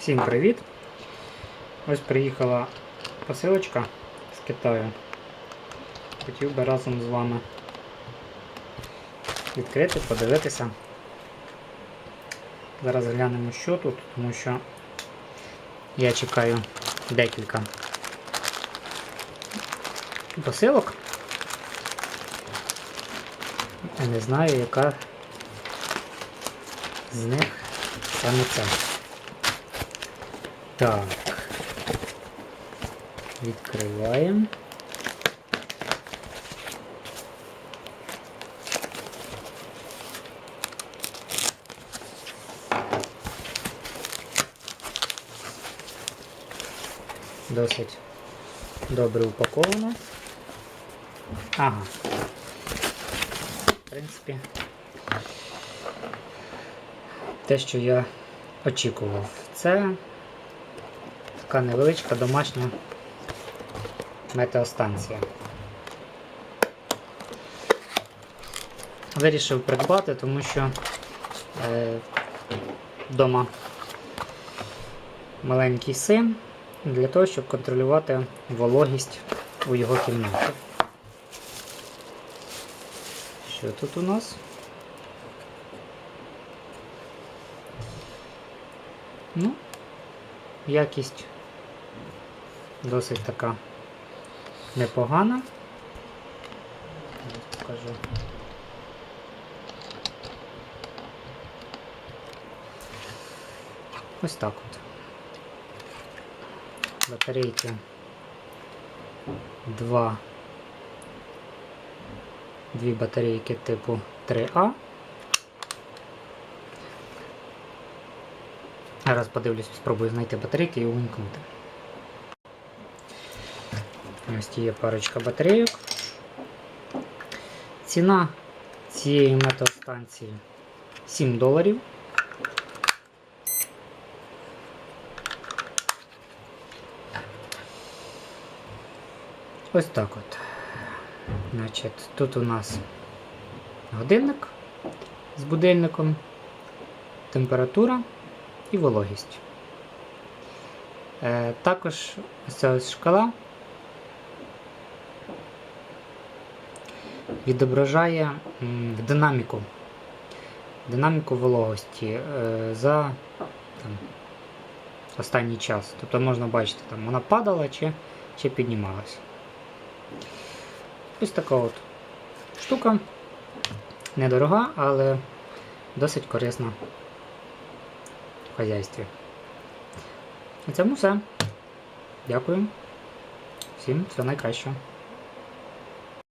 Всім привіт! Ось приїхала посилочка з Китаю. Хотів би разом з вами відкрити, подивитися. Зараз глянемо, що тут, тому що я чекаю декілька посилок. Я не знаю, яка з них саме ця. Так. Відкриваємо. Досить добре упаковано. Ага. В принципі, те, що я очікував, це така невеличка домашня метеостанція. Вирішив придбати, тому що е, вдома маленький син для того, щоб контролювати вологість у його кімнаті. Що тут у нас? Ну, якість досить така непогана. Покажу. Ось так от. Батарейки 2. Дві батарейки типу 3А. Зараз подивлюсь, спробую знайти батарейки і увімкнути. Ось є парочка батарейок. Ціна цієї метеостанції 7 доларів. Ось так от. Значить, тут у нас годинник з будильником, температура і вологість. Е, також ось ця ось шкала відображає динаміку, динаміку вологості е, за там, останній час. Тобто можна бачити, там вона падала чи, чи піднімалась. Ось така от штука. Недорога, але досить корисна в хазяйстві. На цьому все. Дякую. Всім всього найкращого.